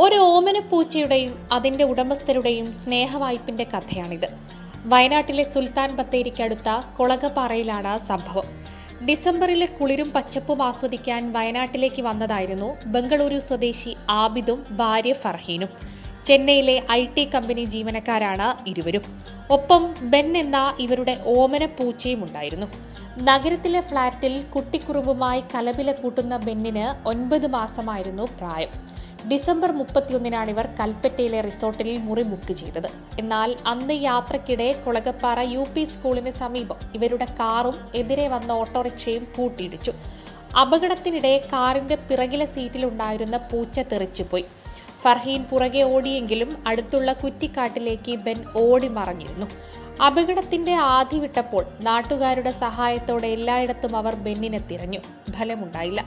ഒരു ഓമനപ്പൂച്ചയുടെയും അതിന്റെ ഉടമസ്ഥരുടെയും സ്നേഹവായ്പിന്റെ കഥയാണിത്. വയനാട്ടിലെ സുൽത്താൻ ബത്തേരിക്കടുത്ത കൊളകപ്പാറയിലാണ് സംഭവം. ഡിസംബറിലെ കുളിരും പച്ചപ്പും ആസ്വദിക്കാൻ വയനാട്ടിലേക്ക് വന്നതായിരുന്നു ബംഗളൂരു സ്വദേശി ആബിദും ഭാര്യ ഫർഹീനും. ചെന്നൈയിലെ ഐ ടി കമ്പനി ജീവനക്കാരാണ് ഇരുവരും. ഒപ്പം ബെൻ എന്ന ഇവരുടെ ഓമന പൂച്ചയും ഉണ്ടായിരുന്നു. നഗരത്തിലെ ഫ്ളാറ്റിൽ കുട്ടിക്കുറുമ്പുമായി കലപില കൂട്ടുന്ന ബെന്നിന് ഒൻപത് മാസമായിരുന്നു പ്രായം. ഡിസംബർ മുപ്പത്തിയൊന്നിനാണ് ഇവർ കൽപ്പറ്റയിലെ റിസോർട്ടിൽ മുറി ബുക്ക് ചെയ്തത്. എന്നാൽ അന്ന് യാത്രക്കിടെ കുളകപ്പാറ യു പി സ്കൂളിന് സമീപം ഇവരുടെ കാറും എതിരെ വന്ന ഓട്ടോറിക്ഷയും കൂട്ടിയിടിച്ചു. അപകടത്തിനിടെ കാറിന്റെ പിറകിലെ സീറ്റിലുണ്ടായിരുന്ന പൂച്ച തെറിച്ചുപോയി. ഫർഹീൻ പുറകെ ഓടിയെങ്കിലും അടുത്തുള്ള കുറ്റിക്കാട്ടിലേക്ക് ബെൻ ഓടി മറഞ്ഞിരുന്നു. അപകടത്തിന്റെ ആധി വിട്ടപ്പോൾ നാട്ടുകാരുടെ സഹായത്തോടെ എല്ലായിടത്തും അവർ ബെന്നിനെ തിരഞ്ഞു. ഫലമുണ്ടായില്ല.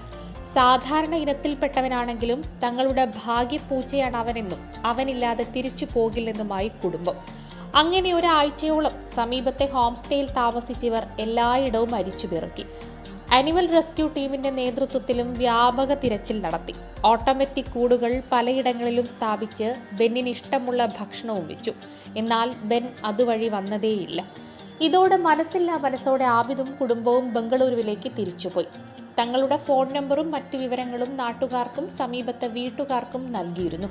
സാധാരണ ഇനത്തിൽപ്പെട്ടവനാണെങ്കിലും തങ്ങളുടെ ഭാഗ്യപൂച്ചയാണ് അവനെന്നും അവനില്ലാതെ തിരിച്ചു പോകില്ലെന്നുമായി കുടുംബം. അങ്ങനെ ഒരാഴ്ചയോളം സമീപത്തെ ഹോം സ്റ്റേയിൽ താമസിച്ചവർ എല്ലായിടവും അരിച്ചു പിറക്കി അനിമൽ റെസ്ക്യൂ ടീമിന്റെ നേതൃത്വത്തിലും വ്യാപക തിരച്ചിൽ നടത്തി. ഓട്ടോമാറ്റിക് കൂടുകൾ പലയിടങ്ങളിലും സ്ഥാപിച്ച് ബെന്നിന് ഇഷ്ടമുള്ള ഭക്ഷണവും വെച്ചു. എന്നാൽ ബെൻ അതുവഴി വന്നതേയില്ല. ഇതോടെ മനസ്സില്ലാ മനസ്സോടെ ആബിദും കുടുംബവും ബംഗളൂരുവിലേക്ക് തിരിച്ചുപോയി. തങ്ങളുടെ ഫോൺ നമ്പറും മറ്റു വിവരങ്ങളും നാട്ടുകാർക്കും സമീപത്തെ വീട്ടുകാർക്കും നൽകിയിരുന്നു.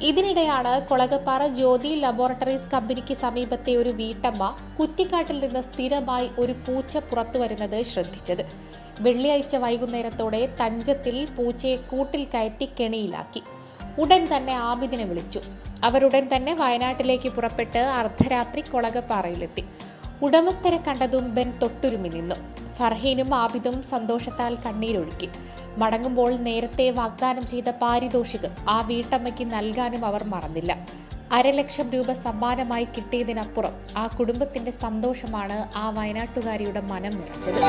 ഇതിനിടെയാണ് കൊളകപ്പാറ ജ്യോതി ലബോറട്ടറീസ് കമ്പനിക്ക് സമീപത്തെ ഒരു വീട്ടമ്മ കുറ്റിക്കാട്ടിൽ നിന്ന് സ്ഥിരമായി ഒരു പൂച്ച പുറത്തു വരുന്നത് ശ്രദ്ധിച്ചത്. വെള്ളിയാഴ്ച വൈകുന്നേരത്തോടെ തഞ്ചത്തിൽ പൂച്ചയെ കൂട്ടിൽ കയറ്റി കെണിയിലാക്കി. ഉടൻ തന്നെ ആബിദിനെ വിളിച്ചു. അവരുടൻ തന്നെ വയനാട്ടിലേക്ക് പുറപ്പെട്ട് അർദ്ധരാത്രി കൊളകപ്പാറയിലെത്തി. ഉടമസ്ഥരെ കണ്ടതും ബെൻ തൊട്ടുരുമി നിന്നു. ഫർഹീനും ആബിദും സന്തോഷത്താൽ കണ്ണീരൊഴുക്കി. മടങ്ങുമ്പോൾ നേരത്തെ വാഗ്ദാനം ചെയ്ത പാരിതോഷികം ആ വീട്ടമ്മയ്ക്ക് നൽകാനും അവർ മറന്നില്ല. അരലക്ഷം രൂപ സമ്മാനമായി കിട്ടിയതിനപ്പുറം ആ കുടുംബത്തിന്റെ സന്തോഷമാണ് ആ വയനാട്ടുകാരിയുടെ മനം നിറച്ചത്.